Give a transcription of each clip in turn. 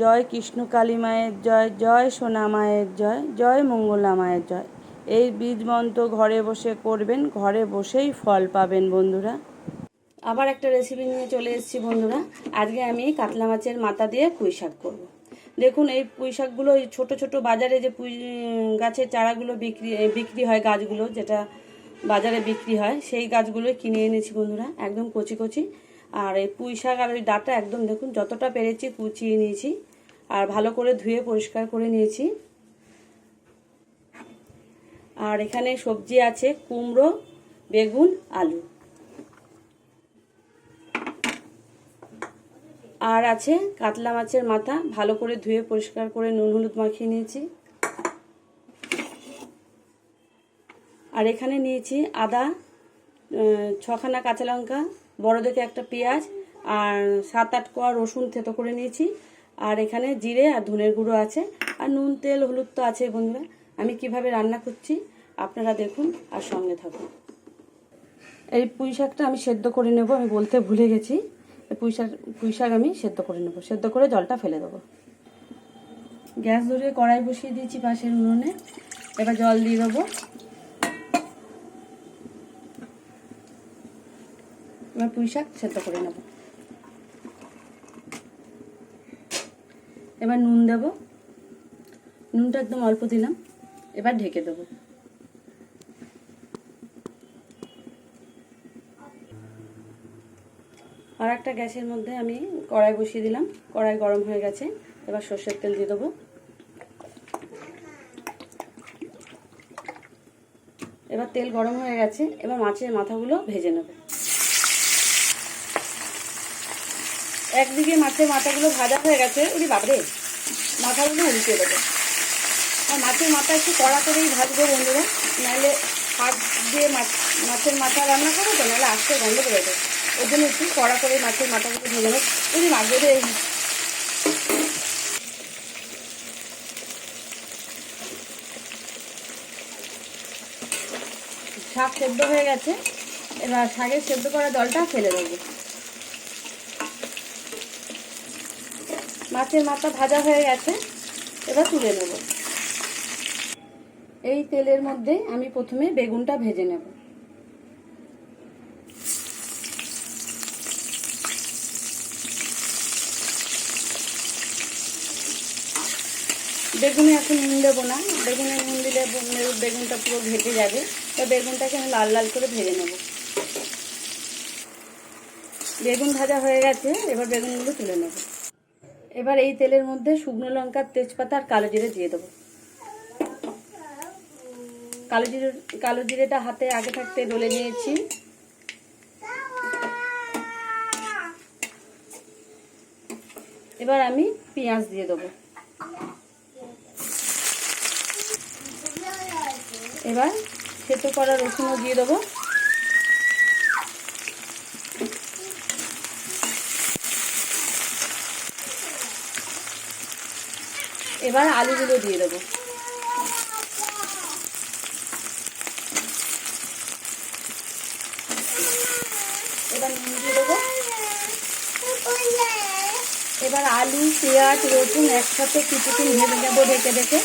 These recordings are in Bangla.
জয় কৃষ্ণ কালী মায়ের জয় জয় সোনা মায়ের জয় জয় মঙ্গলা মায়ের জয়। এই বীজ মন্ত্র ঘরে বসে করবেন, ঘরে বসেই ফল পাবেন বন্ধুরা। আবার একটা রেসিপি নিয়ে চলে এসেছি বন্ধুরা। আজকে আমি কাতলা মাছের মাথা দিয়ে পুঁই শাক করব। দেখুন, এই পুঁই শাকগুলো এই ছোটো ছোটো বাজারে যে পুঁই গাছের চারাগুলো বিক্রি বিক্রি হয় গাছগুলো, যেটা বাজারে বিক্রি হয়, সেই গাছগুলো কিনে এনেছি বন্ধুরা, একদম কচি কচি। আর এই পুঁই শাক আর ওই ডাটা একদম দেখুন, যতটা পেরেছি কুচিয়ে নিয়েছি। আর ভালো করে ধুয়ে পরিষ্কার করে নিয়েছি। আর এখানে সবজি আছে কুমড়ো, বেগুন, আলু। আর আছে কাতলা মাছের মাথা, ভালো করে ধুয়ে পরিষ্কার করে নুন হলুদ মাখিয়ে নিয়েছি। আর এখানে নিয়েছি আদা ছখানা কাঁচা লঙ্কা, বড় দেখে একটা পেঁয়াজ, আর সাত আট কোয়া রসুন থেতো করে নিয়েছি। আর এখানে জিরে আর ধনের গুঁড়ো আছে। আর নুন, তেল, হলুদ তো আছে বন্ধুরা। আমি কীভাবে রান্না করছি আপনারা দেখুন আর সঙ্গে থাকুন। এই পুঁই শাকটা আমি সেদ্ধ করে নেব, আমি বলতে ভুলে গেছি। পুঁই শাক পুঁই শাক আমি সেদ্ধ করে নেব। সেদ্ধ করে জলটা ফেলে দেবো। গ্যাস ধরিয়ে কড়াই বসিয়ে দিয়েছি পাশের উনুনে। এবার জল দিয়ে দেবো। এবার পুঁই শাক সেদ্ধ করে নেব। এবার নুন দেব। নুনটা একদম অল্প দিলাম। এবার ঢেকে দেবো। আর একটা গ্যাসের মধ্যে আমি কড়াই বসিয়ে দিলাম। কড়াই গরম হয়ে গেছে। এবার সর্ষের তেল দিয়ে দেবো। এবার তেল গরম হয়ে গেছে। এবার মাছের মাথাগুলো ভেজে নেব। একদিকে মাছের মাথাগুলো ভাজা হয়ে গেছে ওই বাবরে মাথাগুলো উল্টে দেবো। আর মাছের মাথা একটু কড়া করেই ভাজবো বন্ধুরা, নাহলে হাত দিয়ে মাছ, মাছের মাথা রান্না করব তো, নাহলে আজকে গন্ধ করে দেবো ওই জন্য একটু কড়া করে মাছের মাথাগুলো ভেজে নেব। ওই মাছ এই শাক সেদ্ধ হয়ে গেছে। এবার শাকের সেদ্ধ করা জলটা ফেলে দেবো। মাছের মাথা ভাজা হয়ে গেছে, এবার তুলে নেব। এই তেলের মধ্যে আমি প্রথমে বেগুনটা ভেজে নেব। বেগুনে এখন নুন দেবো না, বেগুনে নুন দিলে বেগুনটা পুরো ভেজে যাবে তো বেগুনটাকে আমি লাল লাল করে ভেজে নেব। বেগুন ভাজা হয়ে গেছে, এবার বেগুনগুলো তুলে নেব। এবার এই তেলের মধ্যে শুকনো লঙ্কার তেজপাতা আর কালো জিরে দিয়ে দেবো। কালো জিরে, কালো জিরেটা হাতে আগে থাকতে ডলে নিয়েছি। এবার আমি পেঁয়াজ দিয়ে দেবো। এবার সেতো করা রসুনও দিয়ে দেবো। এবার আলুগুলো দিয়ে দেবো। এবার দিয়ে দেবো। এবার আলু, পেঁয়াজ, রসুন একসাথে কিছুক্ষণ ভেজে নেব ঢেকে ঢেকে।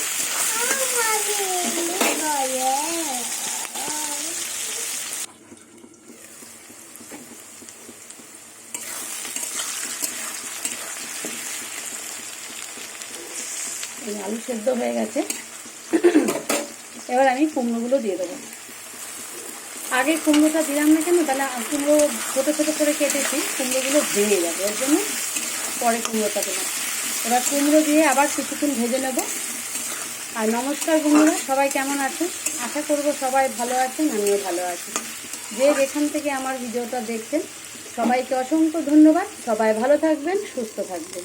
এই আলু সেদ্ধ হয়ে গেছে। এবার আমি কুমড়োগুলো দিয়ে দেবো। আগে কুমড়োটা দিলাম না কেন? তাহলে কুমড়ো ছোটো ছোটো করে কেটেছি, কুমড়োগুলো ভেঙে যাবে। ওর জন্য পরে কুমড়োটা দিলাম এবার কুমড়ো দিয়ে আবার কিছুক্ষণ ভেজে নেব। আর নমস্কার বন্ধুরা, সবাই কেমন আছে আশা করব সবাই ভালো আছেন, আমিও ভালো আছি। যে যেখান থেকে আমার ভিডিওটা দেখছেন, সবাইকে অসংখ্য ধন্যবাদ। সবাই ভালো থাকবেন, সুস্থ থাকবেন।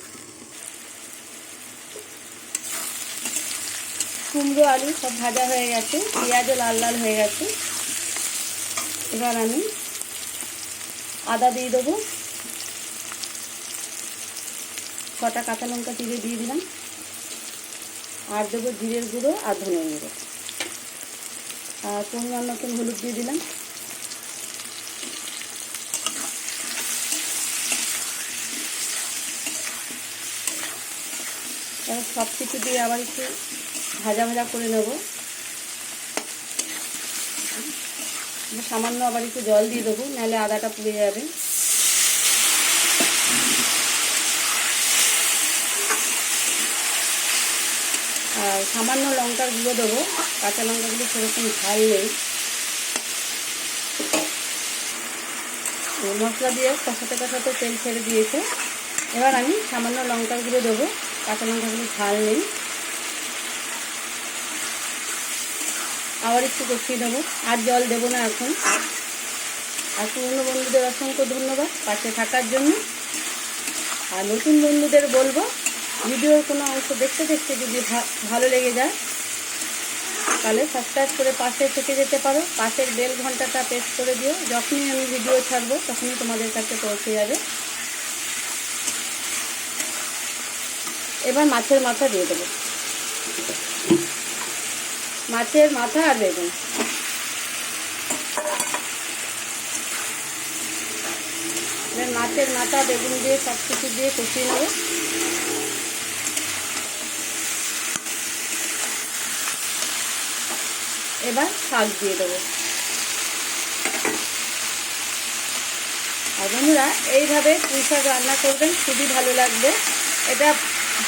কুমড়ো, আলু সব ভাজা হয়ে গেছে, পেঁয়াজও লাল লাল হয়ে গেছে। এবার আমি আদা দিয়ে দেবো। কটা কাঁচা লঙ্কা চিড়ে দিয়ে দিলাম। আর দেবো জিরের গুঁড়ো আর ধনের গুঁড়ো। আর পরিমাণ মতন হলুদ দিয়ে দিলাম। সব কিছু দিয়ে আবার একটু ভাজা ভাজা করে নেব। সামান্য আবার একটু জল দিয়ে দেবো, নাহলে আদাটা পুড়ে যাবে। আর সামান্য লঙ্কার গুঁড়ো দেবো, কাঁচা লঙ্কাগুলো সেরকম ঝাল নেই। মশলা দিয়ে কষাতে কষাতে তেল ছেড়ে দিয়েছে। এবার আমি সামান্য লঙ্কার গুঁড়ো দেবো, কাঁচা লঙ্কাগুলো ঝাল নেই। আবার একটু কষিয়ে দেবো আর জল দেবো না এখন। আর পুরনো বন্ধুদের অসংখ্য ধন্যবাদ পাশে থাকার জন্য। আর নতুন বন্ধুদের বলব, ভিডিওর কোনো অংশ দেখতে দেখতে যদি ভালো লেগে যায়, তাহলে সাবস্ক্রাইব করে পাশে থেকে যেতে পারো। পাশের বেল ঘন্টাটা প্রেস করে দিও। যখনই আমি ভিডিও ছাড়বো, তখনই তোমাদের কাছে পৌঁছে যাবে। এবার মাছের মাথা দিয়ে দেবো। মাছের মাথা আর বেগুন। মাছের মাথা, বেগুন দিয়ে সব কিছু দিয়ে কষিয়ে নেব। এবার শাক দিয়ে দেবো। আর বন্ধুরা, এইভাবে পুঁই শাক রান্না করবেন, খুবই ভালো লাগবে। এটা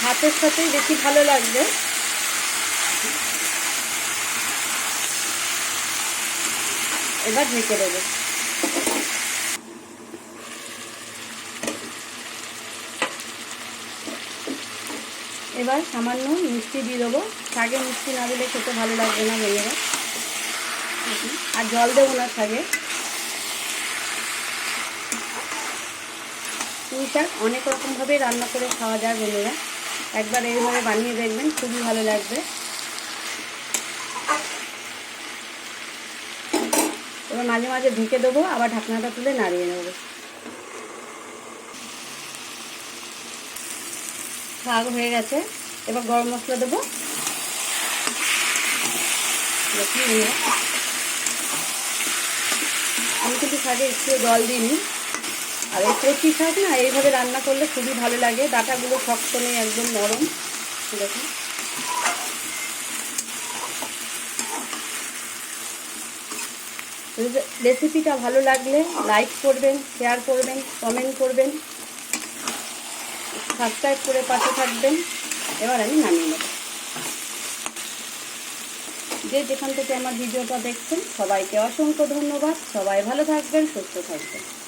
ভাতের সাথেই বেশি ভালো লাগবে। এবার ঢেকে দেবো। এবার সামান্য মিষ্টি দিয়ে দেবো। শাকে মিষ্টি না দিলে খেতে ভালো লাগবে না বন্ধুরা। আর জল দেবো না শাকে। পুঁই শাক অনেক রকমভাবে রান্না করে খাওয়া যায় বন্ধুরা। একবার এইভাবে বানিয়ে দেখবেন খুবই ভালো লাগবে। এবার মাঝে মাঝে ঢেকে দেবো, আবার ঢাকনাটা তুলে নাড়িয়ে নেব। শাক হয়ে গেছে, এবার গরম মশলা দেবো। আমি কিন্তু শাকে একটু জল দিইনি। আর এই কচি শাক না, এইভাবে রান্না করলে খুবই ভালো লাগে। ডাটাগুলো শক্ত নেই, একদম নরম। দেখুন। রেসিপিটা ভালো লাগলে লাইক করবেন, শেয়ার করবেন, কমেন্ট করবেন সাবস্ক্রাইব করে পাশে থাকবেন। এবার আমি নামিয়ে নেব। যে যেখান থেকে আমার ভিডিওটা দেখছেন, সবাইকে অসংখ্য ধন্যবাদ। সবাই ভালো থাকবেন, সুস্থ থাকবেন।